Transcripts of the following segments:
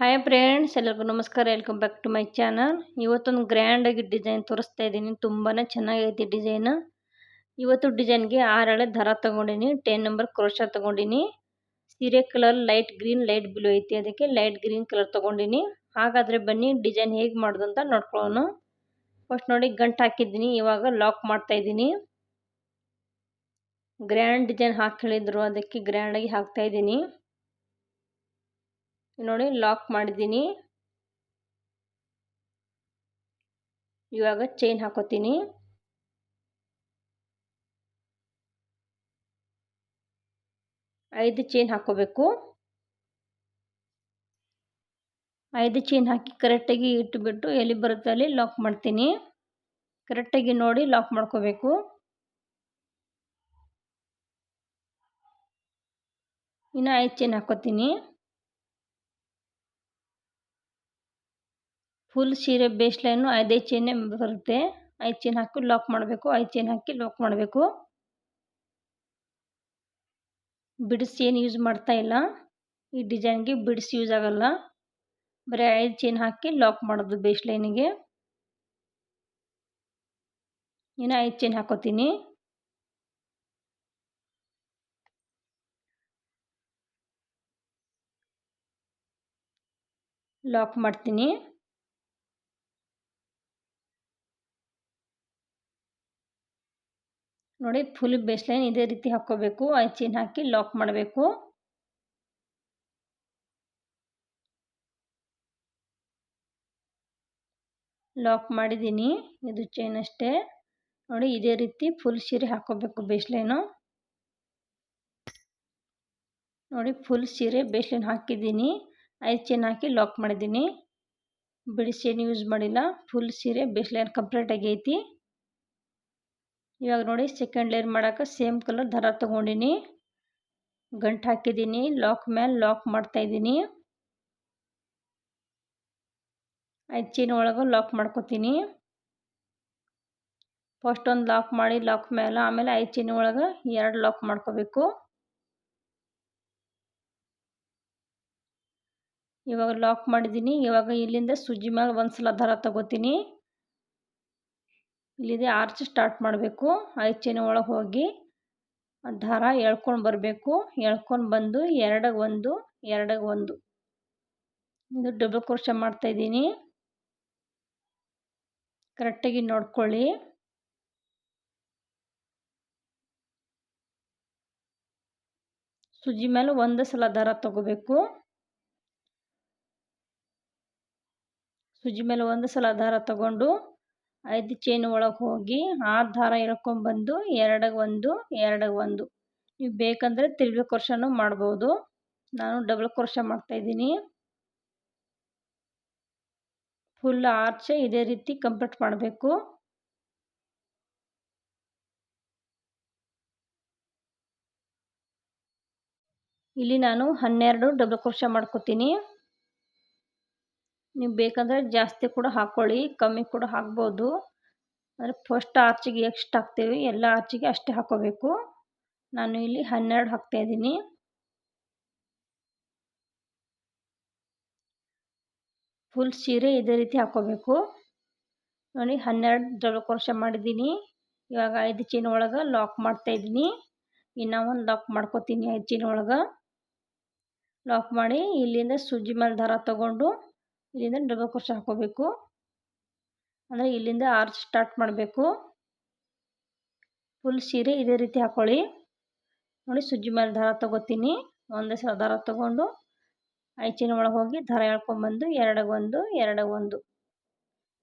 Hi friends ಎಲ್ಲರಿಗೂ ನಮಸ್ಕಾರ. Welcome back to my channel ಇವತ್ತೊಂದು ಗ್ರ್ಯಾಂಡಾಗಿ ಡಿಸೈನ್ ತೋರಿಸ್ತಾ ಇದ್ದೀನಿ. ತುಂಬಾ ಚೆನ್ನಾಗೈತಿ ಡಿಸೈನ್ ಇವತ್ತು ಡಿಸೈನ್ಗೆ ಆರಳೆ ದರ ತೊಗೊಂಡಿನಿ. ಟೆನ್ ನಂಬರ್ ಕ್ರೋಶ ತೊಗೊಂಡಿನಿ. ಸೀರೆ colour light green light blue ಐತಿ. ಅದಕ್ಕೆ ಲೈಟ್ ಗ್ರೀನ್ ಕಲರ್ ತೊಗೊಂಡಿನಿ. ಹಾಗಾದರೆ ಬನ್ನಿ ಡಿಸೈನ್ ಹೇಗೆ ಮಾಡೋದು ಅಂತ ನೋಡ್ಕೊಳ್ಳೋಣ. ಫಸ್ಟ್ ನೋಡಿ ಗಂಟು ಹಾಕಿದ್ದೀನಿ. ಇವಾಗ ಲಾಕ್ ಮಾಡ್ತಾ ಇದ್ದೀನಿ. ಗ್ರ್ಯಾಂಡ್ ಡಿಸೈನ್ ಹಾಕಿ ಹೇಳಿದ್ರು ಅದಕ್ಕೆ ಗ್ರ್ಯಾಂಡಾಗಿ ಹಾಕ್ತಾ ಇದ್ದೀನಿ. ನೋಡಿ ಲಾಕ್ ಮಾಡಿದ್ದೀನಿ. ಇವಾಗ ಚೈನ್ ಹಾಕೋತೀನಿ. ಐದು ಚೈನ್ ಹಾಕೋಬೇಕು. ಐದು ಚೈನ್ ಹಾಕಿ ಕರೆಕ್ಟಾಗಿ ಇಟ್ಟುಬಿಟ್ಟು ಎಲ್ಲಿ ಬರುತ್ತೆ ಅಲ್ಲಿ ಲಾಕ್ ಮಾಡ್ತೀನಿ. ಕರೆಕ್ಟಾಗಿ ನೋಡಿ ಲಾಕ್ ಮಾಡ್ಕೋಬೇಕು. ಇನ್ನು ಐದು ಚೈನ್ ಹಾಕೋತೀನಿ. ಫುಲ್ ಸೀರೆ ಬೇಸ್ ಲೈನು ಐದೈದು ಚೈನೇ ಬರುತ್ತೆ. ಐದು ಚೈನ್ ಹಾಕಿ ಲಾಕ್ ಮಾಡಬೇಕು, ಐದು ಚೈನ್ ಹಾಕಿ ಲಾಕ್ ಮಾಡಬೇಕು. ಬಿಡ್ಸ್ ಏನು ಯೂಸ್ ಮಾಡ್ತಾ ಇಲ್ಲ. ಈ ಡಿಸೈನ್ಗೆ ಬಿಡ್ಸ್ ಯೂಸ್ ಆಗಲ್ಲ. ಬರೀ ಐದು ಚೈನ್ ಹಾಕಿ ಲಾಕ್ ಮಾಡೋದು ಬೇಸ್ ಲೈನಿಗೆ. ಇನ್ನು ಐದು ಚೈನ್ ಹಾಕೋತೀನಿ. ಲಾಕ್ ಮಾಡ್ತೀನಿ. ನೋಡಿ ಫುಲ್ ಬೇಸ್ ಲೈನ್ ಇದೇ ರೀತಿ ಹಾಕ್ಕೋಬೇಕು. ಐದು ಚೈನ್ ಹಾಕಿ ಲಾಕ್ ಮಾಡಬೇಕು. ಲಾಕ್ ಮಾಡಿದ್ದೀನಿ ಇದು ಚೈನ್ ಅಷ್ಟೇ. ನೋಡಿ, ಇದೇ ರೀತಿ ಫುಲ್ ಸೀರೆ ಹಾಕೋಬೇಕು ಬೇಸ್ ಲೈನು ನೋಡಿ ಫುಲ್ ಸೀರೆ ಬೇಸ್ ಲೈನ್ ಹಾಕಿದ್ದೀನಿ ಐದು ಚೈನ್ ಹಾಕಿ ಲಾಕ್ ಮಾಡಿದ್ದೀನಿ ಬಿಡಿಸಿ ಏನು ಯೂಸ್ ಮಾಡಿಲ್ಲ. ಫುಲ್ ಸೀರೆ ಬೇಸ್ ಲೈನ್ ಕಂಪ್ಲೀಟ್ ಆಗೈತಿ ಇವಾಗ ನೋಡಿ ಸೆಕೆಂಡ್ ಲೇಯರ್ ಮಾಡೋಕೆ ಸೇಮ್ ಕಲರ್ ದಾರ ತೊಗೊಂಡಿನಿ. ಗಂಟು ಹಾಕಿದ್ದೀನಿ ಲಾಕ್ ಮೇಲೆ ಲಾಕ್ ಮಾಡ್ತಾಯಿದ್ದೀನಿ ಐದು ಚೀನ ಒಳಗೆ ಲಾಕ್ ಮಾಡ್ಕೊತೀನಿ. ಫಸ್ಟ್ ಒಂದು ಲಾಕ್ ಮಾಡಿ ಲಾಕ್ ಮೇಲೆ ಆಮೇಲೆ ಐದು ಚೀನ ಒಳಗೆ ಎರಡು ಲಾಕ್ ಮಾಡ್ಕೋಬೇಕು. ಇವಾಗ ಲಾಕ್ ಮಾಡಿದ್ದೀನಿ ಇವಾಗ ಇಲ್ಲಿಂದ ಸುಜ್ಜಿ ಮೇಲೆ ಒಂದು ಸಲ ದಾರ ತಗೋತೀನಿ. ಇಲ್ಲಿದೆ ಆರ್ಚ್ ಸ್ಟಾರ್ಟ್ ಮಾಡಬೇಕು. ಐದು ಒಳಗೆ ಹೋಗಿ ದಾರ ಎಳ್ಕೊಂಡು ಬರಬೇಕು. ಎಳ್ಕೊಂಡು ಬಂದು ಎರಡಗೆ ಒಂದು ಎರಡಗೆ ಒಂದು. ಇದು ಡಬಲ್ ಕ್ರೋಶ ಮಾಡ್ತಾಯಿದ್ದೀನಿ ಕರೆಕ್ಟಾಗಿ ನೋಡ್ಕೊಳ್ಳಿ. ಸುಜಿ ಮೇಲೆ ಒಂದು ಸಲ ದಾರ ತಗೋಬೇಕು. ಸುಜಿ ಮೇಲೆ ಒಂದು ಸಲ ದಾರ ತಗೊಂಡು ಐದು ಚೈನ್ ಒಳಗೆ ಹೋಗಿ ಆರು ದಾರ ಎಳ್ಕೊಂಬಂದು ಎರಡಗೆ ಒಂದು ಎರಡಗೆ ಒಂದು. ನೀವು ಬೇಕಂದರೆ ತ್ರಿಬಲ್ ಕ್ರೋಶನೂ ಮಾಡ್ಬೋದು. ನಾನು ಡಬಲ್ ಕ್ರೋಶ ಮಾಡ್ತಾಯಿದ್ದೀನಿ ಫುಲ್ ಆರ್ಚೆ ಇದೇ ರೀತಿ ಕಂಪ್ಲೀಟ್ ಮಾಡಬೇಕು. ಇಲ್ಲಿ ನಾನು ಹನ್ನೆರಡು ಡಬಲ್ ಕ್ರೋಶ ಮಾಡ್ಕೋತೀನಿ. ನೀವು ಬೇಕಂದರೆ ಜಾಸ್ತಿ ಕೂಡ ಹಾಕ್ಕೊಳ್ಳಿ ಕಮ್ಮಿ ಕೂಡ ಹಾಕ್ಬೋದು. ಅಂದರೆ ಫಸ್ಟ್ ಆರ್ಚಿಗೆ ಎಷ್ಟು ಹಾಕ್ತೀವಿ, ಎಲ್ಲ ಆರ್ಚಿಗೆ ಅಷ್ಟೇ ಹಾಕ್ಕೋಬೇಕು ನಾನು ಇಲ್ಲಿ ಹನ್ನೆರಡು ಹಾಕ್ತಾಯಿದ್ದೀನಿ ಫುಲ್ ಸೀರೆ ಇದೇ ರೀತಿ ಹಾಕ್ಕೋಬೇಕು ನೋಡಿ, ಹನ್ನೆರಡು ಡಬಲ್ ಕ್ರೋಶ ಮಾಡಿದ್ದೀನಿ. ಇವಾಗ ಐದು ಚೀನ ಒಳಗೆ ಲಾಕ್ ಮಾಡ್ತಾಯಿದ್ದೀನಿ ಇನ್ನೂ ಒಂದು ಲಾಕ್ ಮಾಡ್ಕೋತೀನಿ ಐದು ಚೀನ ಒಳಗೆ. ಲಾಕ್ ಮಾಡಿ ಇಲ್ಲಿಂದ ಸುಜ್ಜಿ ಮೇಲೆ ದಾರ ತಗೊಂಡು ಇಲ್ಲಿಂದ ಡಬಲ್ ಕ್ರೋಶ ಹಾಕೋಬೇಕು ಅಂದರೆ ಇಲ್ಲಿಂದ ಆರ್ಚ್ ಸ್ಟಾರ್ಟ್ ಮಾಡಬೇಕು. ಫುಲ್ ಸೀರೆ ಇದೇ ರೀತಿ ಹಾಕ್ಕೊಳ್ಳಿ ನೋಡಿ ಸುಜ್ಜಿ ಮೇಲೆ ದಾರ ತೊಗೋತೀನಿ. ಒಂದೇ ಸಲ ದಾರ ತಗೊಂಡು ಐಚಿನ ಒಳಗೆ ಹೋಗಿ ದಾರ ಎಳ್ಕೊಂಬಂದು ಎರಡಗೊಂದು ಒಂದು ಎರಡಗೆ ಒಂದು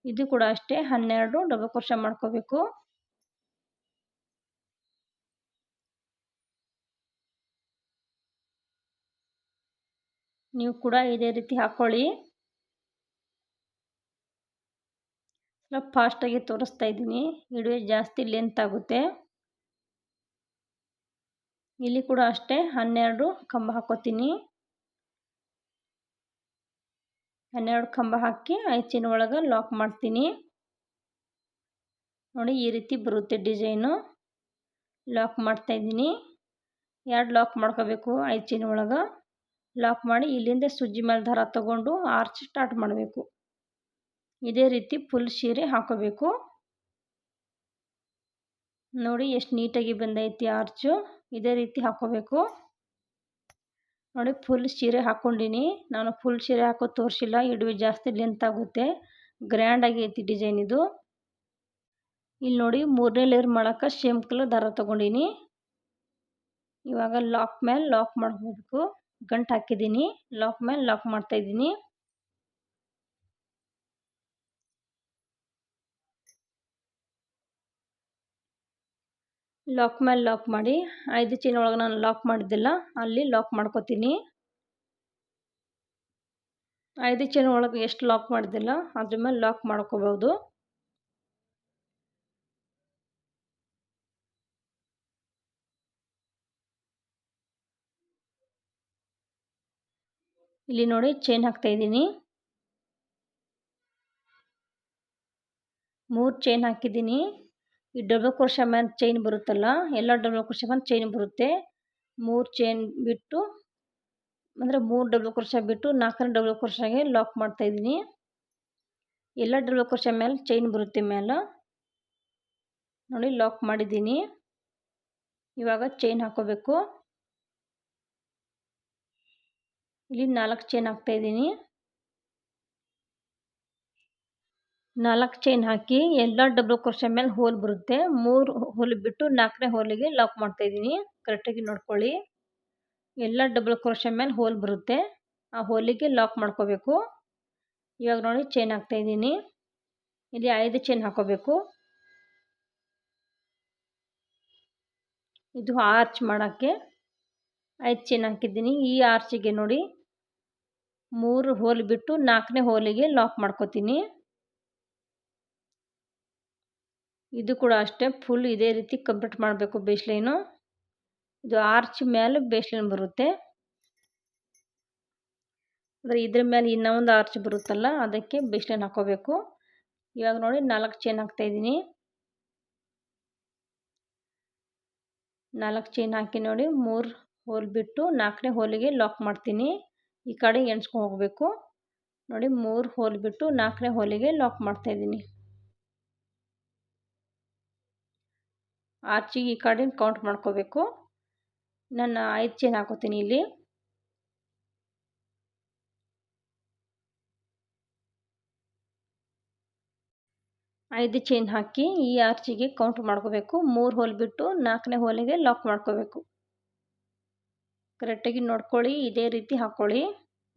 ಇದು ಕೂಡ ಅಷ್ಟೇ, ಹನ್ನೆರಡು ಡಬಲ್ ಕ್ರೋಶ ಮಾಡ್ಕೋಬೇಕು. ನೀವು ಕೂಡ ಇದೇ ರೀತಿ ಹಾಕ್ಕೊಳ್ಳಿ ಸ್ವಲ್ಪ ಫಾಸ್ಟಾಗಿ ತೋರಿಸ್ತಾ ಇದ್ದೀನಿ. ವಿಡಿಯೋ ಜಾಸ್ತಿ ಲೆಂತ್ ಆಗುತ್ತೆ. ಇಲ್ಲಿ ಕೂಡ ಅಷ್ಟೇ, ಹನ್ನೆರಡು ಕಂಬ ಹಾಕೋತೀನಿ. ಹನ್ನೆರಡು ಕಂಬ ಹಾಕಿ ಐಚಿನ ಚೈನ್ ಒಳಗೆ ಲಾಕ್ ಮಾಡ್ತೀನಿ. ನೋಡಿ ಈ ರೀತಿ ಬರುತ್ತೆ ಡಿಸೈನು. ಲಾಕ್ ಮಾಡ್ತಾ ಇದ್ದೀನಿ. ಎರಡು ಲಾಕ್ ಮಾಡ್ಕೋಬೇಕು ಐಚಿನ ಚೈನ್ ಒಳಗೆ? ಲಾಕ್ ಮಾಡಿ ಇಲ್ಲಿಂದ ಸುಜ್ಜಿ ಮೇಲೆ ದರ ತಗೊಂಡು ಆರ್ಚ್ ಸ್ಟಾರ್ಟ್ ಮಾಡಬೇಕು. ಇದೇ ರೀತಿ ಫುಲ್ ಸೀರೆ ಹಾಕೋಬೇಕು. ನೋಡಿ ಎಷ್ಟು ನೀಟಾಗಿ ಬಂದೈತಿ ಆರ್ಚು. ಇದೇ ರೀತಿ ಹಾಕೋಬೇಕು. ನೋಡಿ ಫುಲ್ ಸೀರೆ ಹಾಕ್ಕೊಂಡಿನಿ ನಾನು ಫುಲ್ ಸೀರೆ ಹಾಕೋ ತೋರಿಸಿಲ್ಲ. ಇಡುವೆ ಜಾಸ್ತಿ ಲೆಂತ್ ಆಗುತ್ತೆ. ಗ್ರ್ಯಾಂಡ್ ಐತಿ ಡಿಸೈನ್ ಇದು. ಇಲ್ಲಿ ನೋಡಿ ಮೂರನೇ ಲೇರ್ ಮಾಡೋಕ್ಕೆ ಸೇಮ್ ಕಲರ್ ದಾರ ತೊಗೊಂಡಿನಿ. ಇವಾಗ ಲಾಕ್ ಮೇಲೆ ಲಾಕ್ ಮಾಡ್ಕೋಬೇಕು. ಗಂಟು ಹಾಕಿದ್ದೀನಿ ಲಾಕ್ ಮೇಲೆ ಲಾಕ್ ಮಾಡ್ತಾಯಿದ್ದೀನಿ ಲಾಕ್ ಮೇಲೆ ಲಾಕ್ ಮಾಡಿ, ಐದು ಚೈನ್ ಒಳಗೆ ನಾನು ಲಾಕ್ ಮಾಡಿದ್ದಿಲ್ಲ ಅಲ್ಲಿ ಲಾಕ್ ಮಾಡ್ಕೋತೀನಿ. ಐದು ಚೈನ್ ಒಳಗೆ ಎಷ್ಟು ಲಾಕ್ ಮಾಡಿದ್ದಿಲ್ಲ ಅದ್ರ ಮೇಲೆ ಲಾಕ್ ಮಾಡ್ಕೋಬೋದು. ಇಲ್ಲಿ ನೋಡಿ ಚೈನ್ ಹಾಕ್ತಾ ಇದ್ದೀನಿ. ಮೂರು ಚೈನ್ ಹಾಕಿದ್ದೀನಿ. ಈ ಡಬಲ್ ಕ್ರೋಶ ಮೇಲೆ ಚೈನ್ ಬರುತ್ತಲ್ಲ, ಎಲ್ಲ ಡಬಲ್ ಕ್ರೋಶ ಮೇಲೆ ಚೈನ್ ಬರುತ್ತೆ. ಮೂರು ಚೈನ್ ಬಿಟ್ಟು, ಅಂದರೆ ಮೂರು ಡಬಲ್ ಕ್ರೋಶ ಬಿಟ್ಟು ನಾಲ್ಕನೇ ಡಬಲ್ ಕ್ರೋಶಾಗೆ ಲಾಕ್ ಮಾಡ್ತಾ ಇದ್ದೀನಿ. ಎಲ್ಲ ಡಬಲ್ ಕ್ರೋಶ ಮೇಲೆ ಚೈನ್ ಬರುತ್ತೆ ಮೇಲೆ. ನೋಡಿ ಲಾಕ್ ಮಾಡಿದ್ದೀನಿ. ಇವಾಗ ಚೈನ್ ಹಾಕೋಬೇಕು. ಇಲ್ಲಿ ನಾಲ್ಕು ಚೈನ್ ಹಾಕ್ತಾಯಿದ್ದೀನಿ ನಾಲ್ಕು ಚೈನ್ ಹಾಕಿ ಎಲ್ಲ ಡಬಲ್ ಕ್ರೋಶ ಮೇಲೆ ಹೋಲ್ ಬರುತ್ತೆ. ಮೂರು ಹೋಲ್ ಬಿಟ್ಟು ನಾಲ್ಕನೇ ಹೋಲಿಗೆ ಲಾಕ್ ಮಾಡ್ತಾಯಿದ್ದೀನಿ ಕರೆಕ್ಟಾಗಿ ನೋಡ್ಕೊಳ್ಳಿ. ಎಲ್ಲ ಡಬಲ್ ಕ್ರೋಶ ಮೇಲೆ ಹೋಲ್ ಬರುತ್ತೆ. ಆ ಹೋಲಿಗೆ ಲಾಕ್ ಮಾಡ್ಕೋಬೇಕು. ಇವಾಗ ನೋಡಿ ಚೈನ್ ಹಾಕ್ತಾಯಿದ್ದೀನಿ ಇಲ್ಲಿ ಐದು ಚೈನ್ ಹಾಕೋಬೇಕು. ಇದು ಆರ್ಚ್ ಮಾಡೋಕ್ಕೆ ಐದು ಚೈನ್ ಹಾಕಿದ್ದೀನಿ. ಈ ಆರ್ಚಿಗೆ ನೋಡಿ ಮೂರು ಹೋಲ್ ಬಿಟ್ಟು ನಾಲ್ಕನೇ ಹೋಲಿಗೆ ಲಾಕ್ ಮಾಡ್ಕೋತೀನಿ. ಇದು ಕೂಡ ಅಷ್ಟೇ ಫುಲ್ ಇದೇ ರೀತಿ ಕಂಪ್ಲೀಟ್ ಮಾಡಬೇಕು ಬೇಸ್ಲೈನು. ಇದು ಆರ್ಚ್ ಮೇಲೆ ಬೇಸ್ಲೈನ್ ಬರುತ್ತೆ. ಅಂದರೆ ಇದ್ರ ಮೇಲೆ ಇನ್ನೂ ಒಂದು ಆರ್ಚ್ ಬರುತ್ತಲ್ಲ, ಅದಕ್ಕೆ ಬೇಸ್ಲೈನ್ ಹಾಕೋಬೇಕು. ಇವಾಗ ನೋಡಿ ನಾಲ್ಕು ಚೈನ್ ಹಾಕ್ತಾಯಿದ್ದೀನಿ ನಾಲ್ಕು ಚೈನ್ ಹಾಕಿ ನೋಡಿ ಮೂರು ಹೋಲ್ ಬಿಟ್ಟು ನಾಲ್ಕನೇ ಹೋಲಿಗೆ ಲಾಕ್ ಮಾಡ್ತೀನಿ. ಈ ಕಡೆ ಎಣ್ಸ್ಕೊಂಡು ಹೋಗಬೇಕು. ನೋಡಿ ಮೂರು ಹೋಲ್ ಬಿಟ್ಟು ನಾಲ್ಕನೇ ಹೋಲಿಗೆ ಲಾಕ್ ಮಾಡ್ತಾಯಿದ್ದೀನಿ ಆರ್ಚಿಗೆ ಈ ಕಡೆ ಕೌಂಟ್ ಮಾಡ್ಕೋಬೇಕು. ನಾನು ಐದು ಚೈನ್ ಹಾಕೋತೀನಿ ಇಲ್ಲಿ. ಐದು ಚೈನ್ ಹಾಕಿ ಈ ಆರ್ಚಿಗೆ ಕೌಂಟ್ ಮಾಡ್ಕೋಬೇಕು. ಮೂರು ಹೋಲ್ ಬಿಟ್ಟು ನಾಲ್ಕನೇ ಹೋಲಿಗೆ ಲಾಕ್ ಮಾಡ್ಕೋಬೇಕು. ಕರೆಕ್ಟಾಗಿ ನೋಡ್ಕೊಳ್ಳಿ, ಇದೇ ರೀತಿ ಹಾಕ್ಕೊಳ್ಳಿ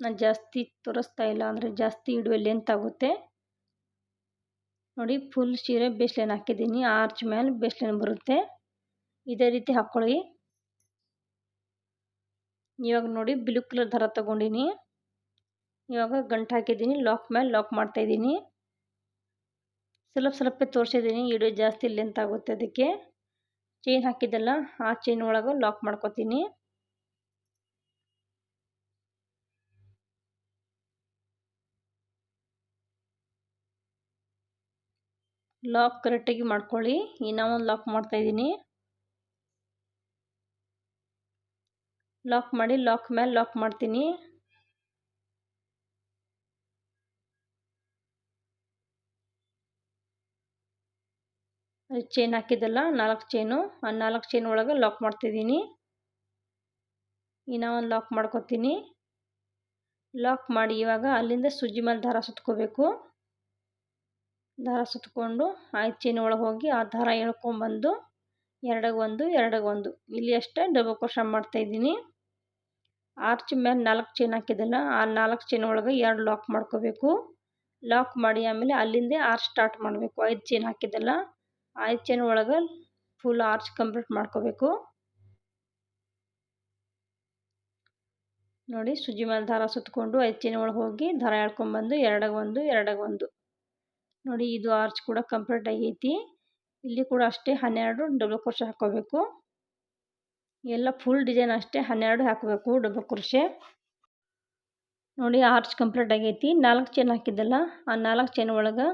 ನಾನು ಜಾಸ್ತಿ ತೋರಿಸ್ತಾ ಇಲ್ಲ ಅಂದರೆ ಜಾಸ್ತಿ ಇಡುವೆ ಲೆಂತ್ ಆಗುತ್ತೆ. ನೋಡಿ ಫುಲ್ ಸೀರೆ ಬೇಸ್ಲೈನ್ ಹಾಕಿದ್ದೀನಿ. ಆರ್ಚ್ ಮೇಲೆ ಬೇಸ್ಲೈನ್ ಬರುತ್ತೆ. ಇದೇ ರೀತಿ ಹಾಕ್ಕೊಳ್ಳಿ ಇವಾಗ ನೋಡಿ ಬ್ಲೂ ಕಲರ್ ಥರ ತಗೊಂಡಿನಿ. ಇವಾಗ ಗಂಟು ಹಾಕಿದ್ದೀನಿ. ಲಾಕ್ ಮೇಲೆ ಲಾಕ್ ಮಾಡ್ತಾಯಿದ್ದೀನಿ ಸ್ವಲ್ಪ ಸ್ವಲ್ಪ ತೋರಿಸಿದ್ದೀನಿ. ಇಡೀ ಜಾಸ್ತಿ ಲೆಂತ್ ಆಗುತ್ತೆ ಅದಕ್ಕೆ. ಚೈನ್ ಹಾಕಿದ್ದಲ್ಲ ಆ ಚೈನ್ ಒಳಗೆ ಲಾಕ್ ಮಾಡ್ಕೊತೀನಿ. ಲಾಕ್ ಕರೆಕ್ಟಾಗಿ ಮಾಡ್ಕೊಳ್ಳಿ. ಇನ್ನೂ ಒಂದು ಲಾಕ್ ಮಾಡ್ತಾಯಿದ್ದೀನಿ. ಲಾಕ್ ಮಾಡಿ ಲಾಕ್ ಮೇಲೆ ಲಾಕ್ ಮಾಡ್ತೀನಿ. ಚೈನ್ ಹಾಕಿದ್ದಲ್ಲ, ನಾಲ್ಕು ಚೈನು ಆ ನಾಲ್ಕು ಚೈನ್ ಒಳಗೆ ಲಾಕ್ ಮಾಡ್ತಿದ್ದೀನಿ. ಇನ್ನೂ ಒಂದು ಲಾಕ್ ಮಾಡ್ಕೊತೀನಿ. ಲಾಕ್ ಮಾಡಿ ಇವಾಗ ಅಲ್ಲಿಂದ ಸುಜ್ಜಿ ಮೇಲೆ ದಾರ ಸುತ್ಕೋಬೇಕು. ದಾರ ಸುತ್ತಕೊಂಡು ಆ ಚೈನ್ ಒಳಗೆ ಹೋಗಿ ಆ ದಾರ ಎಳ್ಕೊಂಬಂದು ಎರಡಿಗೆ ಒಂದು ಇಲ್ಲಿ ಅಷ್ಟೇ ಡಬಲ್ ಕ್ರೋಶ ಮಾಡ್ತಾಯಿದ್ದೀನಿ ಆರ್ಚ್ ಮೇಲೆ ನಾಲ್ಕು ಚೈನ್ ಹಾಕಿದ್ದಲ್ಲ, ಆ ನಾಲ್ಕು ಚೈನ್ ಒಳಗೆ ಎರಡು ಲಾಕ್ ಮಾಡ್ಕೋಬೇಕು. ಲಾಕ್ ಮಾಡಿ ಆಮೇಲೆ ಅಲ್ಲಿಂದ ಆರ್ಚ್ ಸ್ಟಾರ್ಟ್ ಮಾಡಬೇಕು. ಐದು ಚೈನ್ ಹಾಕಿದ್ದಲ್ಲ, ಐದು ಚೈನ್ ಒಳಗೆ ಫುಲ್ ಆರ್ಚ್ ಕಂಪ್ಲೀಟ್ ಮಾಡ್ಕೋಬೇಕು. ನೋಡಿ ಸುಜಿ ಮೇಲೆ ದಾರ ಸುತ್ತಕೊಂಡು ಐದು ಚೈನ್ ಒಳಗೆ ಹೋಗಿ ದಾರ ಎಳ್ಕೊಂಬಂದು ಎರಡಾಗ ಒಂದು ಎರಡಾಗ ಒಂದು ನೋಡಿ ಇದು ಆರ್ಚ್ ಕೂಡ ಕಂಪ್ಲೀಟ್ ಆಗೈತಿ. ಇಲ್ಲಿ ಕೂಡ ಅಷ್ಟೇ ಹನ್ನೆರಡು ಡಬಲ್ ಕ್ರೋಶೆ ಹಾಕೋಬೇಕು ಎಲ್ಲ ಫುಲ್ ಡಿಸೈನ್ ಅಷ್ಟೇ ಹನ್ನೆರಡು ಹಾಕಬೇಕು ಡಬಲ್ ಕ್ರೋಶೆ ನೋಡಿ ಆರ್ಚ್ ಕಂಪ್ಲೀಟ್ ಆಗೈತಿ. ನಾಲ್ಕು ಚೈನ್ ಹಾಕಿದ್ದಲ್ಲ, ಆ ನಾಲ್ಕು ಚೈನ್ ಒಳಗೆ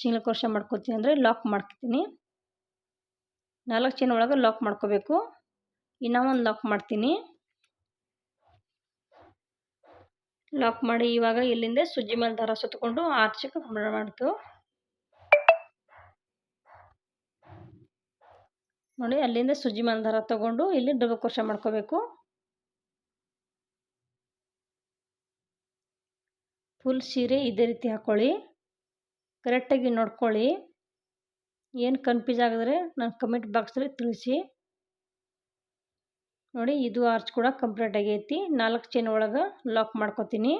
ಸಿಂಗಲ್ ಕ್ರೋಶೆ ಮಾಡ್ಕೋತೀನಿ ಅಂದರೆ ಲಾಕ್ ಮಾಡ್ತೀನಿ ನಾಲ್ಕು ಚೈನ್ ಒಳಗೆ ಲಾಕ್ ಮಾಡ್ಕೋಬೇಕು. ಇನ್ನೂ ಒಂದು ಲಾಕ್ ಮಾಡ್ತೀನಿ. ಲಾಕ್ ಮಾಡಿ ಇವಾಗ ಇಲ್ಲಿಂದ ಸುಜ್ಜಿ ಮೇಲೆ ದರ ಸುತ್ತಕೊಂಡು ಆರ್ಚಕ್ಕೆ ಮಾಡ್ತು. ನೋಡಿ, ಅಲ್ಲಿಂದ ಸುಜಿ ಮಂದಾರ ದಾರ ತಗೊಂಡು ಇಲ್ಲಿ ಡಬಲ್ ಕ್ರೋಶ ಮಾಡ್ಕೋಬೇಕು. ಫುಲ್ ಸೀರೆ ಇದೇ ರೀತಿ ಹಾಕ್ಕೊಳ್ಳಿ ಕರೆಕ್ಟಾಗಿ ನೋಡ್ಕೊಳ್ಳಿ. ಏನು ಕನ್ಫ್ಯೂಸ್ ಆಗಿದ್ರೆ ನಾನು ಕಮೆಂಟ್ ಬಾಕ್ಸಲ್ಲಿ ತಿಳಿಸಿ. ನೋಡಿ, ಇದು ಆರ್ಚ್ ಕೂಡ ಕಂಪ್ಲೀಟ್ ಆಗೈತಿ. ನಾಲ್ಕು ಚೈನ್ ಒಳಗೆ ಲಾಕ್ ಮಾಡ್ಕೊತೀನಿ.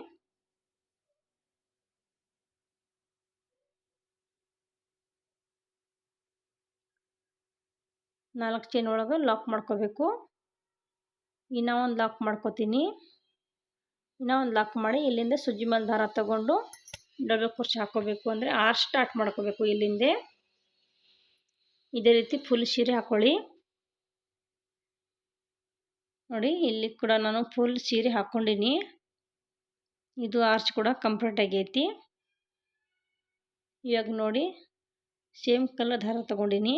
ನಾಲ್ಕು ಚೈನ್ ಒಳಗೆ ಲಾಕ್ ಮಾಡ್ಕೋಬೇಕು. ಇನ್ನೂ ಒಂದು ಲಾಕ್ ಮಾಡ್ಕೋತೀನಿ. ಇನ್ನೂ ಒಂದು ಲಾಕ್ ಮಾಡಿ ಇಲ್ಲಿಂದ ಸುಜ್ಜಿ ಮೇಲೆ ದಾರ ತಗೊಂಡು ಡಬಲ್ ಕುರ್ಚಿ ಹಾಕ್ಕೋಬೇಕು ಅಂದರೆ ಆರ್ ಸ್ಟಾರ್ಟ್ ಮಾಡ್ಕೋಬೇಕು ಇಲ್ಲಿಂದೆ. ಇದೇ ರೀತಿ ಫುಲ್ ಸೀರೆ ಹಾಕೊಳ್ಳಿ. ನೋಡಿ, ಇಲ್ಲಿ ಕೂಡ ನಾನು ಫುಲ್ ಸೀರೆ ಹಾಕ್ಕೊಂಡಿನಿ ಇದು ಆರ್ಚ್ ಕೂಡ ಕಂಪ್ಲೀಟ್ ಆಗೈತಿ. ಇವಾಗ ನೋಡಿ ಸೇಮ್ ಕಲರ್ ದಾರ ತಗೊಂಡಿನಿ.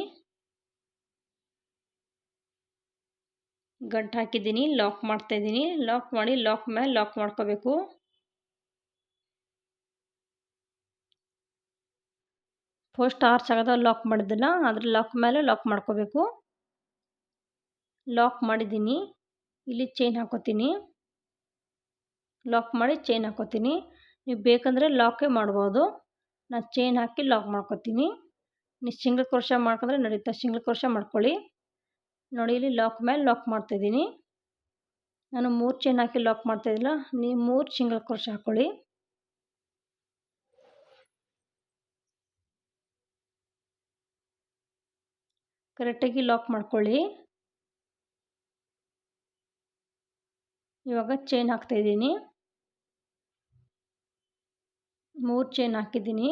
ಗಂಟು ಹಾಕಿದ್ದೀನಿ ಲಾಕ್ ಮಾಡ್ತಾಯಿದ್ದೀನಿ. ಲಾಕ್ ಮಾಡಿ ಲಾಕ್ ಮೇಲೆ ಲಾಕ್ ಮಾಡ್ಕೋಬೇಕು. ಫಸ್ಟ್ ಆರ್ಚ್ ಆಗದ ಲಾಕ್ ಮಾಡಿದ್ದಿಲ್ಲ ಅದ್ರ ಲಾಕ್ ಮೇಲೆ ಲಾಕ್ ಮಾಡ್ಕೋಬೇಕು. ಲಾಕ್ ಮಾಡಿದ್ದೀನಿ. ಇಲ್ಲಿ ಚೈನ್ ಹಾಕೋತೀನಿ. ಲಾಕ್ ಮಾಡಿ ಚೈನ್ ಹಾಕೋತೀನಿ. ನೀವು ಬೇಕಂದರೆ ಲಾಕೇ ಮಾಡ್ಬೋದು. ನಾನು ಚೈನ್ ಹಾಕಿ ಲಾಕ್ ಮಾಡ್ಕೋತೀನಿ. ನೀವು ಸಿಂಗಲ್ ಕ್ರೋಶ ಮಾಡ್ಕೊಂಡ್ರೆ ನಡೀತಾ ಸಿಂಗಲ್ ಕ್ರೋಶ ಮಾಡ್ಕೊಳ್ಳಿ. ನೋಡಿ ಇಲ್ಲಿ ಲಾಕ್ ಮೇಲೆ ಲಾಕ್ ಮಾಡ್ತಾಯಿದ್ದೀನಿ ನಾನು ಮೂರು ಚೈನ್ ಹಾಕಿ ಲಾಕ್ ಮಾಡ್ತಾಯಿದ್ದಿಲ್ಲ ನೀವು ಮೂರು ಸಿಂಗಲ್ ಕ್ರೋಶ್ ಹಾಕ್ಕೊಳ್ಳಿ ಕರೆಕ್ಟಾಗಿ ಲಾಕ್ ಮಾಡ್ಕೊಳ್ಳಿ. ಇವಾಗ ಚೈನ್ ಹಾಕ್ತಾಯಿದ್ದೀನಿ ಮೂರು ಚೈನ್ ಹಾಕಿದ್ದೀನಿ.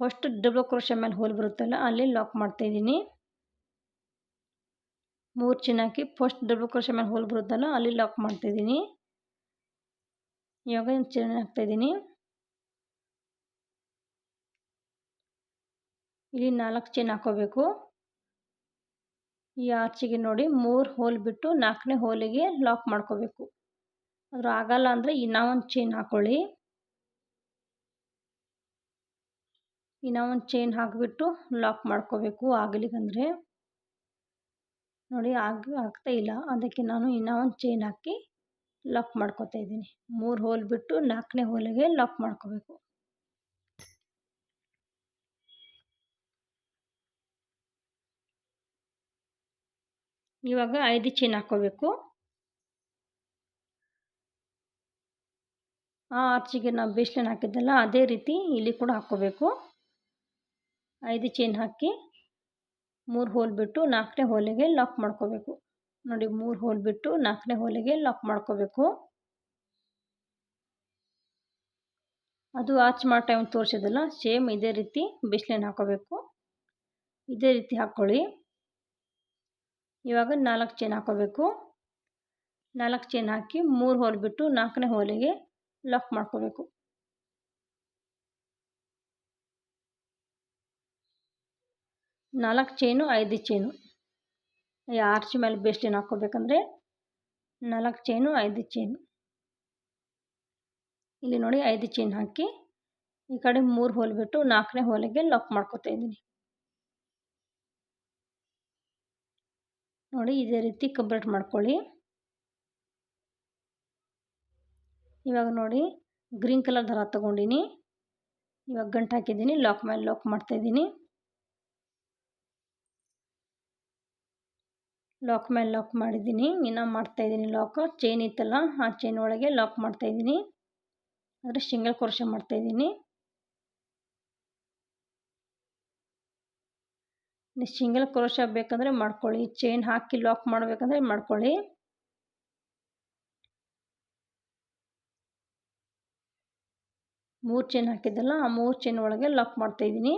ಫಸ್ಟ್ ಡಬಲ್ ಕ್ರೋಶ ಮೇಲೆ ಹೋಲ್ ಬರುತ್ತಲ್ಲ, ಅಲ್ಲಿ ಲಾಕ್ ಮಾಡ್ತಾಯಿದ್ದೀನಿ ಮೂರು ಚೈನ್ ಹಾಕಿ ಫಸ್ಟ್ ಡಬಲ್ ಕ್ರೋಶೆ ಮೇಲೆ ಹೋಲ್ ಬರುತ್ತಲ್ಲ, ಅಲ್ಲಿ ಲಾಕ್ ಮಾಡ್ತಾಯಿದ್ದೀನಿ ಇವಾಗ ಚೈನ್ ಹಾಕ್ತಾಯಿದ್ದೀನಿ ಇಲ್ಲಿ ನಾಲ್ಕು ಚೈನ್ ಹಾಕೋಬೇಕು. ಈ ಆರ್ಚಿಗೆ ನೋಡಿ ಮೂರು ಹೋಲ್ ಬಿಟ್ಟು ನಾಲ್ಕನೇ ಹೋಲಿಗೆ ಲಾಕ್ ಮಾಡ್ಕೋಬೇಕು. ಅದ್ರ ಆಗಲ್ಲ ಅಂದರೆ ಇನ್ನೂ ಒಂದು ಚೈನ್ ಹಾಕ್ಕೊಳ್ಳಿ ಇನ್ನೂ ಒಂದು ಚೈನ್ ಹಾಕಿಬಿಟ್ಟು ಲಾಕ್ ಮಾಡ್ಕೋಬೇಕು ಆಗಲಿಗಂದರೆ. ನೋಡಿ ಆಗ, ಆಗ್ತಾ ಇಲ್ಲ. ಅದಕ್ಕೆ ನಾನು ಇನ್ನೂ ಒಂದು ಚೈನ್ ಹಾಕಿ ಲಾಕ್ ಮಾಡ್ಕೋತಾ ಇದ್ದೀನಿ. ಮೂರು ಹೋಲ್ ಬಿಟ್ಟು ನಾಲ್ಕನೇ ಹೋಲಿಗೆ ಲಾಕ್ ಮಾಡ್ಕೋಬೇಕು. ಇವಾಗ ಐದು ಚೈನ್ ಹಾಕ್ಕೋಬೇಕು. ಆ ಆರ್ಚಿಗೆ ನಾವು ಬೇಸ್ಲೈನ್ ಹಾಕಿದ್ದಲ್ಲ ಅದೇ ರೀತಿ ಇಲ್ಲಿ ಕೂಡ ಹಾಕ್ಕೋಬೇಕು. ಐದು ಚೈನ್ ಹಾಕಿ ಮೂರು ಹೋಲ್ ಬಿಟ್ಟು ನಾಲ್ಕನೇ ಹೋಲಿಗೆ ಲಾಕ್ ಮಾಡ್ಕೋಬೇಕು. ನೋಡಿ, ಮೂರು ಹೋಲ್ ಬಿಟ್ಟು ನಾಲ್ಕನೇ ಹೋಲಿಗೆ ಲಾಕ್ ಮಾಡ್ಕೋಬೇಕು. ಅದು ಆಚ್ ಮಾಡೋ ಟೈಮ್ ತೋರಿಸಿದಲ್ಲ ಸೇಮ್ ಇದೇ ರೀತಿ ಬಿಸ್ಲೈನ್ ಹಾಕೋಬೇಕು. ಇದೇ ರೀತಿ ಹಾಕ್ಕೊಳ್ಳಿ. ಇವಾಗ ನಾಲ್ಕು ಚೈನ್ ಹಾಕೋಬೇಕು. ನಾಲ್ಕು ಚೈನ್ ಹಾಕಿ ಮೂರು ಹೋಲ್ ಬಿಟ್ಟು ನಾಲ್ಕನೇ ಹೋಲಿಗೆ ಲಾಕ್ ಮಾಡ್ಕೋಬೇಕು. ನಾಲ್ಕು ಚೈನು ಐದು ಚೈನು ಈ ಆರ್ಚ್ ಮೇಲೆ ಬೇಸ್ಲೈನ್ ಹಾಕ್ಕೋಬೇಕಂದ್ರೆ ನಾಲ್ಕು ಚೈನು ಐದು ಚೈನು ಇಲ್ಲಿ ನೋಡಿ ಐದು ಚೈನ್ ಹಾಕಿ ಈ ಕಡೆ ಮೂರು ಹೋಲ್ ಬಿಟ್ಟು ನಾಲ್ಕನೇ ಹೋಲಿಗೆ ಲಾಕ್ ಮಾಡ್ಕೋತಾ ಇದ್ದೀನಿ. ನೋಡಿ ಇದೇ ರೀತಿ ಕಂಪ್ಲೀಟ್ ಮಾಡ್ಕೊಳ್ಳಿ. ಇವಾಗ ನೋಡಿ ಗ್ರೀನ್ ಕಲರ್ ಧಾರ ತಗೊಂಡಿನಿ. ಇವಾಗ ಗಂಟು ಹಾಕಿದ್ದೀನಿ ಲಾಕ್ ಮೇಲೆ ಲಾಕ್ ಮಾಡ್ತಾಯಿದ್ದೀನಿ ಲಾಕ್ ಮೇಲೆ ಲಾಕ್ ಮಾಡಿದ್ದೀನಿ. ಇನ್ನೂ ಮಾಡ್ತಾಯಿದ್ದೀನಿ ಲಾಕ್ ಚೈನ್ ಇತ್ತಲ್ಲ, ಆ ಚೈನ್ ಒಳಗೆ ಲಾಕ್ ಮಾಡ್ತಾಯಿದ್ದೀನಿ ಅಂದರೆ ಸಿಂಗಲ್ ಕ್ರೋಶ ಮಾಡ್ತಾಯಿದ್ದೀನಿ ನೀವು ಸಿಂಗಲ್ ಕ್ರೋಶ ಬೇಕಂದರೆ ಮಾಡ್ಕೊಳ್ಳಿ. ಚೈನ್ ಹಾಕಿ ಲಾಕ್ ಮಾಡಬೇಕಂದ್ರೆ ಮಾಡ್ಕೊಳ್ಳಿ. ಮೂರು ಚೈನ್ ಹಾಕಿದ್ದಲ್ಲ, ಆ ಮೂರು ಚೈನ್ ಒಳಗೆ ಲಾಕ್ ಮಾಡ್ತಾಯಿದ್ದೀನಿ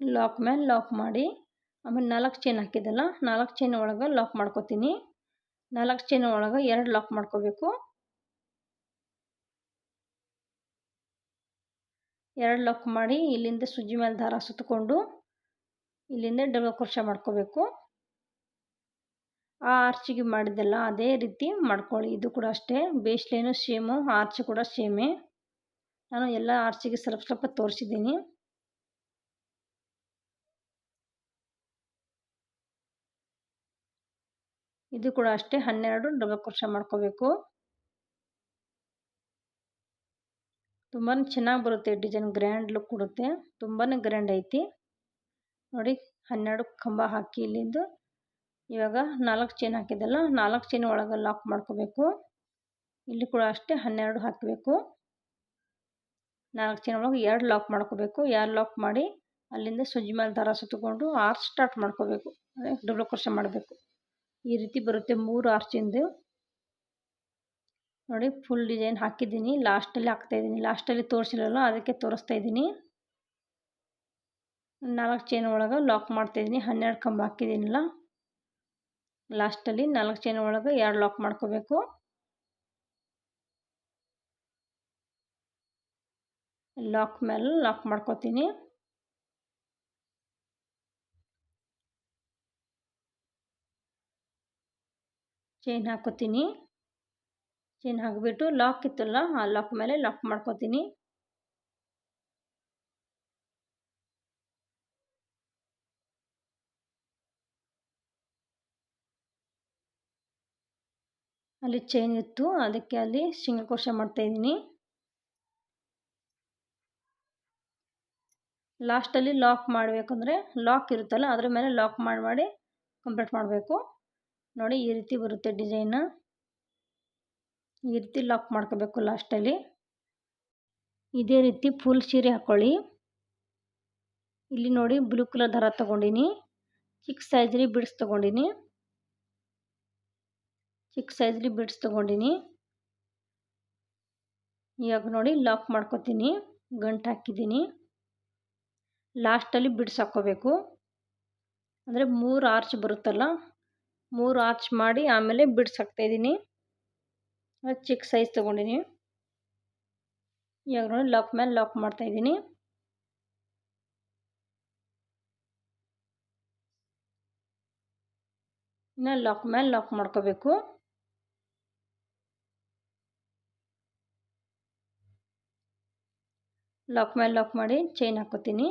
ಲಾಕ್ ಮೇಲೆ ಲಾಕ್ ಮಾಡಿ, ಆಮೇಲೆ ನಾಲ್ಕು ಚೈನ್ ಹಾಕಿದ್ದಲ್ಲ, ನಾಲ್ಕು ಚೈನ್ ಒಳಗೆ ಲಾಕ್ ಮಾಡ್ಕೊತೀನಿ. ನಾಲ್ಕು ಚೈನ್ ಒಳಗೆ ಎರಡು ಲಾಕ್ ಮಾಡ್ಕೋಬೇಕು. ಎರಡು ಲಾಕ್ ಮಾಡಿ ಇಲ್ಲಿಂದ ಸುಜ್ಜಿ ಮೇಲೆ ದಾರ ಸುತ್ತಕೊಂಡು ಇಲ್ಲಿಂದ ಡಬಲ್ ಕ್ರೋಶ ಮಾಡ್ಕೋಬೇಕು. ಆ ಆರ್ಚಿಗೆ ಮಾಡಿದ್ದೆಲ್ಲ ಅದೇ ರೀತಿ ಮಾಡ್ಕೊಳ್ಳಿ. ಇದು ಕೂಡ ಅಷ್ಟೇ. ಬೇಸ್ಲೇನು ಸೇಮು ಆರ್ಚ್ ಕೂಡ ಸೇಮೇ ನಾನು ಎಲ್ಲ ಆರ್ಚಿಗೆ ಸ್ವಲ್ಪ ಸ್ವಲ್ಪ ತೋರಿಸಿದ್ದೀನಿ. ಇದು ಕೂಡ ಅಷ್ಟೇ ಹನ್ನೆರಡು ಡಬಲ್ ಕ್ರೋಶ ಮಾಡ್ಕೋಬೇಕು. ತುಂಬಾ ಚೆನ್ನಾಗಿ ಬರುತ್ತೆ ಡಿಸೈನ್, ಗ್ರ್ಯಾಂಡ್ ಲುಕ್ ಕೊಡುತ್ತೆ. ತುಂಬಾ ಗ್ರ್ಯಾಂಡ್ ಐತಿ. ನೋಡಿ, ಹನ್ನೆರಡು ಕಂಬ ಹಾಕಿ ಇಲ್ಲಿಂದು. ಇವಾಗ ನಾಲ್ಕು ಚೈನ್ ಹಾಕಿದ್ದಲ್ಲ, ನಾಲ್ಕು ಚೈನ್ ಒಳಗೆ ಲಾಕ್ ಮಾಡ್ಕೋಬೇಕು. ಇಲ್ಲಿ ಕೂಡ ಅಷ್ಟೇ ಹನ್ನೆರಡು ಹಾಕಬೇಕು. ನಾಲ್ಕು ಚೈನ್ ಒಳಗೆ ಎರಡು ಲಾಕ್ ಮಾಡ್ಕೋಬೇಕು. ಎರಡು ಲಾಕ್ ಮಾಡಿ ಅಲ್ಲಿಂದ ಸುಜ್ಜಿ ಮೇಲೆ ದಾರ ಸುತ್ತಕೊಂಡು ಆರು ಸ್ಟಾರ್ಟ್ ಮಾಡ್ಕೋಬೇಕು. ಅಂದರೆ ಡಬಲ್ ಕ್ರೋಶ ಮಾಡಬೇಕು. ಈ ರೀತಿ ಬರುತ್ತೆ ಮೂರು ಆರ್ಚಿಂದು. ನೋಡಿ ಫುಲ್ ಡಿಸೈನ್ ಹಾಕಿದ್ದೀನಿ. ಲಾಸ್ಟಲ್ಲಿ ಹಾಕ್ತಾಯಿದ್ದೀನಿ ಲಾಸ್ಟಲ್ಲಿ ತೋರಿಸಿರಲ್ಲ, ಅದಕ್ಕೆ ತೋರಿಸ್ತಾ ಇದ್ದೀನಿ. ನಾಲ್ಕು ಚೈನ್ ಒಳಗೆ ಲಾಕ್ ಮಾಡ್ತಾಯಿದ್ದೀನಿ ಹನ್ನೆರಡು ಕಂಬ ಹಾಕಿದ್ದೀನಲ್ಲ. ಲಾಸ್ಟಲ್ಲಿ ನಾಲ್ಕು ಚೈನ್ ಒಳಗೆ ಎರಡು ಲಾಕ್ ಮಾಡ್ಕೋಬೇಕು. ಲಾಕ್ ಮೇಲೆ ಲಾಕ್ ಮಾಡ್ಕೋತೀನಿ. ಚೈನ್ ಹಾಕೋತೀನಿ. ಚೈನ್ ಹಾಕಿಬಿಟ್ಟು ಲಾಕ್ ಇತ್ತಲ್ಲ, ಆ ಲಾಕ್ ಮೇಲೆ ಲಾಕ್ ಮಾಡ್ಕೋತೀನಿ. ಅಲ್ಲಿ ಚೈನ್ ಇತ್ತು, ಅದಕ್ಕೆ ಅಲ್ಲಿ ಸಿಂಗಲ್ ಕ್ರೋಶ ಮಾಡ್ತಾಯಿದ್ದೀನಿ ಲಾಸ್ಟಲ್ಲಿ ಲಾಕ್ ಮಾಡಬೇಕಂದ್ರೆ ಲಾಕ್ ಇರುತ್ತಲ್ಲ, ಅದ್ರ ಮೇಲೆ ಲಾಕ್ ಮಾಡಿ ಮಾಡಿ ಕಂಪ್ಲೀಟ್ ಮಾಡಬೇಕು. ನೋಡಿ ಈ ರೀತಿ ಬರುತ್ತೆ ಡಿಸೈನ್. ಈ ರೀತಿ ಲಾಕ್ ಮಾಡ್ಕೋಬೇಕು ಲಾಸ್ಟಲ್ಲಿ ಇದೇ ರೀತಿ ಫುಲ್ ಸೀರೆ ಹಾಕ್ಕೊಳ್ಳಿ ಇಲ್ಲಿ ನೋಡಿ ಬ್ಲೂ ಕಲರ್ ದಾರ ತೊಗೊಂಡಿನಿ. ಚಿಕ್ಕ ಸೈಜ್ಲಿ ಬಿಡ್ಸ್ ತೊಗೊಂಡಿನಿ. ಚಿಕ್ಕ ಸೈಜ್ಲಿ ಬಿಡ್ಸ್ ತೊಗೊಂಡಿನಿ. ಇವಾಗ ನೋಡಿ ಲಾಕ್ ಮಾಡ್ಕೊತೀನಿ. ಗಂಟು ಹಾಕಿದ್ದೀನಿ. ಲಾಸ್ಟಲ್ಲಿ ಬಿಡ್ಸ್ ಅಂದರೆ ಮೂರು ಆರ್ಚ್ ಬರುತ್ತಲ್ಲ? ಮೂರು ಆರ್ಚ್ ಮಾಡಿ ಆಮೇಲೆ ಬಿಡ್ಸ್ ಹಾಕ್ತಾಯಿದ್ದೀನಿ ಚಿಕ್ಕ ಸೈಜ್ ತೊಗೊಂಡಿನಿ. ಇವಾಗ ನೋಡಿ ಲಾಕ್ ಮೇಲೆ ಲಾಕ್ ಮಾಡ್ತಾ ಇದ್ದೀನಿ. ಇನ್ನು ಲಾಕ್ ಮೇಲೆ ಲಾಕ್ ಮಾಡ್ಕೋಬೇಕು. ಲಾಕ್ ಮೇಲೆ ಲಾಕ್ ಮಾಡಿ ಚೈನ್ ಹಾಕೋತೀನಿ.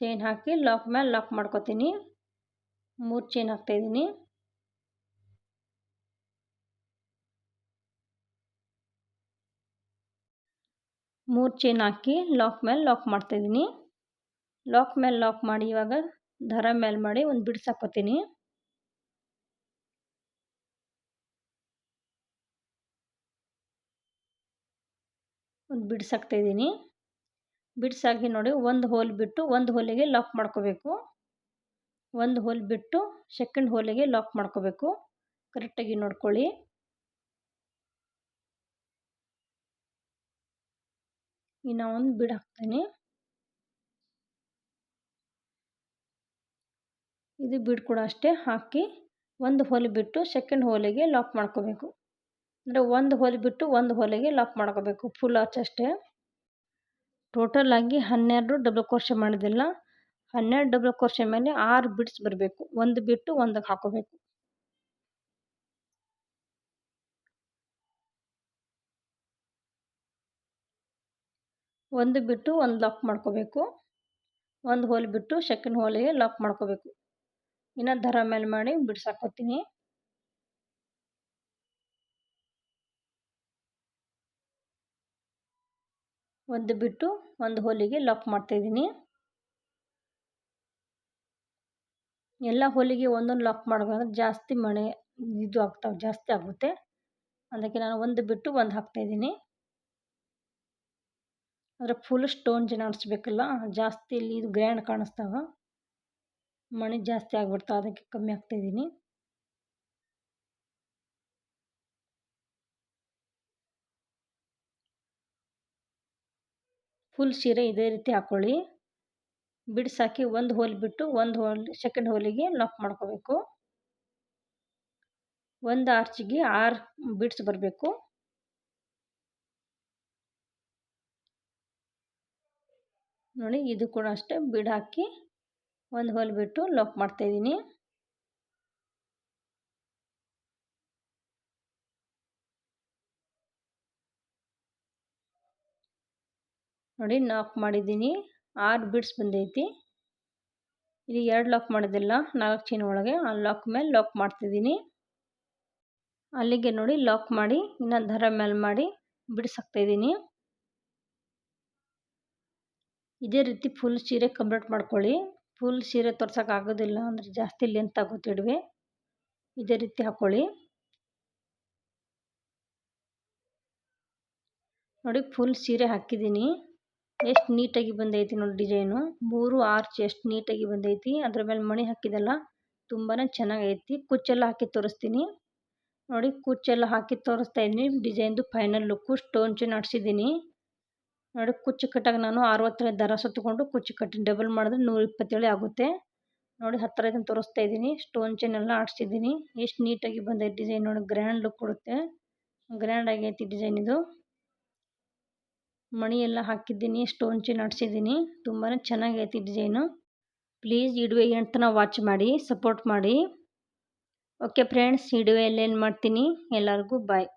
ಚೈನ್ ಹಾಕಿ ಲಾಕ್ ಮೇಲೆ ಲಾಕ್ ಮಾಡ್ಕೋತೀನಿ. ಮೂರು ಚೈನ್ ಹಾಕ್ತಾಯಿದ್ದೀನಿ ಮೂರು ಚೈನ್ ಹಾಕಿ ಲಾಕ್ ಮೇಲೆ ಲಾಕ್ ಮಾಡ್ತಾಯಿದ್ದೀನಿ ಲಾಕ್ ಮೇಲೆ ಲಾಕ್ ಮಾಡಿ ಇವಾಗ ದರ ಮೇಲೆ ಮಾಡಿ ಒಂದು ಬಿಡ್ಸ್ ಹಾಕೋತೀನಿ. ಒಂದು ಬಿಡ್ಸ್ ಹಾಕ್ತಾಯಿದ್ದೀನಿ ಬಿಡ್ಸ್ ಹಾಕಿ ನೋಡಿ ಒಂದು ಹೋಲ್ ಬಿಟ್ಟು ಒಂದು ಹೋಲಿಗೆ ಲಾಕ್ ಮಾಡ್ಕೋಬೇಕು. ಒಂದು ಹೋಲ್ ಬಿಟ್ಟು ಸೆಕೆಂಡ್ ಹೋಲಿಗೆ ಲಾಕ್ ಮಾಡ್ಕೋಬೇಕು. ಕರೆಕ್ಟಾಗಿ ನೋಡ್ಕೊಳ್ಳಿ. ಇನ್ನು ಒಂದು ಬಿಡ್ ಹಾಕ್ತೀನಿ. ಇದು ಬಿಡ್ ಕೂಡ ಅಷ್ಟೇ ಹಾಕಿ ಒಂದು ಹೋಲಿ ಬಿಟ್ಟು ಸೆಕೆಂಡ್ ಹೋಲಿಗೆ ಲಾಕ್ ಮಾಡ್ಕೋಬೇಕು. ಅಂದರೆ ಒಂದು ಹೋಲಿ ಬಿಟ್ಟು ಒಂದು ಹೋಲಿಗೆ ಲಾಕ್ ಮಾಡ್ಕೋಬೇಕು. ಫುಲ್ ಆಚ್ ಅಷ್ಟೇ. ಟೋಟಲ್ ಆಗಿ ಹನ್ನೆರಡು ಡಬಲ್ ಕ್ರೋಶೆ ಮಾಡಿದಿಲ್ಲ. ಹನ್ನೆರಡು ಡಬಲ್ ಕ್ರೋಶೆ ಮೇಲೆ ಆರು ಬಿಡ್ಸ್ ಬರಬೇಕು. ಒಂದು ಬಿಟ್ಟು ಒಂದಕ್ಕೆ ಹಾಕೋಬೇಕು. ಒಂದು ಬಿಟ್ಟು ಒಂದು ಲಾಕ್ ಮಾಡ್ಕೋಬೇಕು. ಒಂದು ಹೋಲ್ ಬಿಟ್ಟು ಸೆಕೆಂಡ್ ಹೋಲಿಗೆ ಲಾಕ್ ಮಾಡ್ಕೋಬೇಕು. ಇನ್ನು ದರ ಮೇಲೆ ಮಾಡಿ ಬಿಡ್ಸಾಕೋತೀನಿ ಒಂದು ಬಿಟ್ಟು ಒಂದು ಹೋಲಿಗೆ ಲಾಕ್ ಮಾಡ್ತಾಯಿದ್ದೀನಿ ಎಲ್ಲ ಹೊಲಿಗೆ ಒಂದೊಂದು ಲಾಕ್ ಮಾಡ್ಬೇಕಂದ್ರೆ ಜಾಸ್ತಿ ಮಣೆ ಇದು ಆಗ್ತಾವೆ, ಜಾಸ್ತಿ ಆಗುತ್ತೆ. ಅದಕ್ಕೆ ನಾನು ಒಂದು ಬಿಟ್ಟು ಒಂದು ಹಾಕ್ತಾಯಿದ್ದೀನಿ ಅಂದರೆ ಫುಲ್ ಸ್ಟೋನ್ ಜನಾಡಿಸ್ಬೇಕಲ್ಲ ಜಾಸ್ತಿ ಇಲ್ಲಿ ಇದು ಗ್ರ್ಯಾಂಡ್ ಕಾಣಿಸ್ತಾವ. ಮಣೆ ಜಾಸ್ತಿ ಆಗ್ಬಿಡ್ತಾವೆ, ಅದಕ್ಕೆ ಕಮ್ಮಿ ಹಾಕ್ತಾಯಿದ್ದೀನಿ ಫುಲ್ ಸೀರೆ ಇದೇ ರೀತಿ ಹಾಕ್ಕೊಳ್ಳಿ ಬಿಡ್ಸ್ ಹಾಕಿ ಒಂದು ಹೋಲ್ ಬಿಟ್ಟು ಒಂದು ಹೋಲ್ ಸೆಕೆಂಡ್ ಹೋಲಿಗೆ ಲಾಕ್ ಮಾಡ್ಕೋಬೇಕು. ಒಂದು ಆರ್ಚಿಗೆ ಆರು ಬಿಡ್ಸ್ ಬರಬೇಕು. ನೋಡಿ ಇದು ಕೂಡ ಅಷ್ಟೇ ಬಿಡ್ ಹಾಕಿ ಒಂದು ಹೋಲ್ ಬಿಟ್ಟು ಲಾಕ್ ಮಾಡ್ತಾ ಮಾಡ್ತಾಯಿದ್ದೀನಿ ನೋಡಿ ಲಾಕ್ ಮಾಡಿದ್ದೀನಿ. ಆರು ಬಿಡ್ಸ್ ಬಂದೈತಿ. ಇದು ಎರಡು ಲಾಕ್ ಮಾಡೋದಿಲ್ಲ ನಾಲ್ಕು ಚೈನ್ ಒಳಗೆ. ಆ ಲಾಕ್ ಮೇಲೆ ಲಾಕ್ ಮಾಡ್ತಿದ್ದೀನಿ. ಅಲ್ಲಿಗೆ ನೋಡಿ ಲಾಕ್ ಮಾಡಿ, ಇನ್ನೊಂದು ದರ ಮೇಲೆ ಮಾಡಿ ಬಿಡಿಸಾಕ್ತಾಯಿದ್ದೀನಿ ಇದೇ ರೀತಿ ಫುಲ್ ಸೀರೆ ಕಂಪ್ಲೀಟ್ ಮಾಡ್ಕೊಳ್ಳಿ. ಫುಲ್ ಸೀರೆ ಆಗೋದಿಲ್ಲ ಅಂದರೆ ಜಾಸ್ತಿ ಲೆಂತ್ ಆಗುತ್ತಿಡ್ವಿ ಇದೇ ರೀತಿ ಹಾಕ್ಕೊಳ್ಳಿ ನೋಡಿ ಫುಲ್ ಸೀರೆ ಹಾಕಿದ್ದೀನಿ. ಎಷ್ಟು ನೀಟಾಗಿ ಬಂದೈತಿ ನೋಡಿ ಡಿಸೈನು. ಮೂರು ಆರ್ಚ್ ಎಷ್ಟು ನೀಟಾಗಿ ಬಂದೈತಿ. ಅದ್ರ ಮೇಲೆ ಮಣಿ ಹಾಕಿದಲ್ಲ ತುಂಬಾ ಚೆನ್ನಾಗೈತಿ. ಕುಚ್ಚೆಲ್ಲ ಹಾಕಿ ತೋರಿಸ್ತೀನಿ. ನೋಡಿ, ಕುಚ್ಚೆಲ್ಲ ಹಾಕಿ ತೋರಿಸ್ತಾ ಇದ್ದೀನಿ. ಡಿಸೈನ್ದು ಫೈನಲ್ ಲುಕ್ಕು, ಸ್ಟೋನ್ ಚೇನ್ ಆಡ್ಸಿದ್ದೀನಿ ನೋಡಿ, ಕುಚ್ಚು ಕಟ್ಟಾಗ ನಾನು ಅರವತ್ತೈದು ದರ ಸುತ್ತಕೊಂಡು ಕುಚ್ಚು ಕಟ್ಟಿ ಡಬಲ್ ಮಾಡಿದ್ರೆ ನೂರ ಇಪ್ಪತ್ತೇಳು ಆಗುತ್ತೆ. ನೋಡಿ, ಹತ್ತಿರ ಇದನ್ನು ತೋರಿಸ್ತಾ ಇದ್ದೀನಿ. ಸ್ಟೋನ್ ಚೈನ್ ಎಲ್ಲ ಆಡಿಸಿದ್ದೀನಿ. ಎಷ್ಟು ನೀಟಾಗಿ ಬಂದೈತಿ ಡಿಸೈನ್ ನೋಡಿ, ಗ್ರ್ಯಾಂಡ್ ಲುಕ್ ಕೊಡುತ್ತೆ. ಗ್ರ್ಯಾಂಡ್ ಆಗೈತಿ ಡಿಸೈನ್ ಇದು. ಮಣಿ ಎಲ್ಲ ಹಾಕಿದ್ದೀನಿ ಸ್ಟೋನ್ ಚೈನ್ ಆಡಿಸಿದ್ದೀನಿ ತುಂಬಾ ಚೆನ್ನಾಗೈತಿ ಡಿಸೈನು. ಪ್ಲೀಸ್ ಇಡುವೆ ಎಂಟನ ವಾಚ್ ಮಾಡಿ, ಸಪೋರ್ಟ್ ಮಾಡಿ. ಓಕೆ ಫ್ರೆಂಡ್ಸ್ ಇಡುವೆ ಎಲ್ಲೇನು ಮಾಡ್ತೀನಿ? ಎಲ್ಲರಿಗೂ ಬಾಯ್.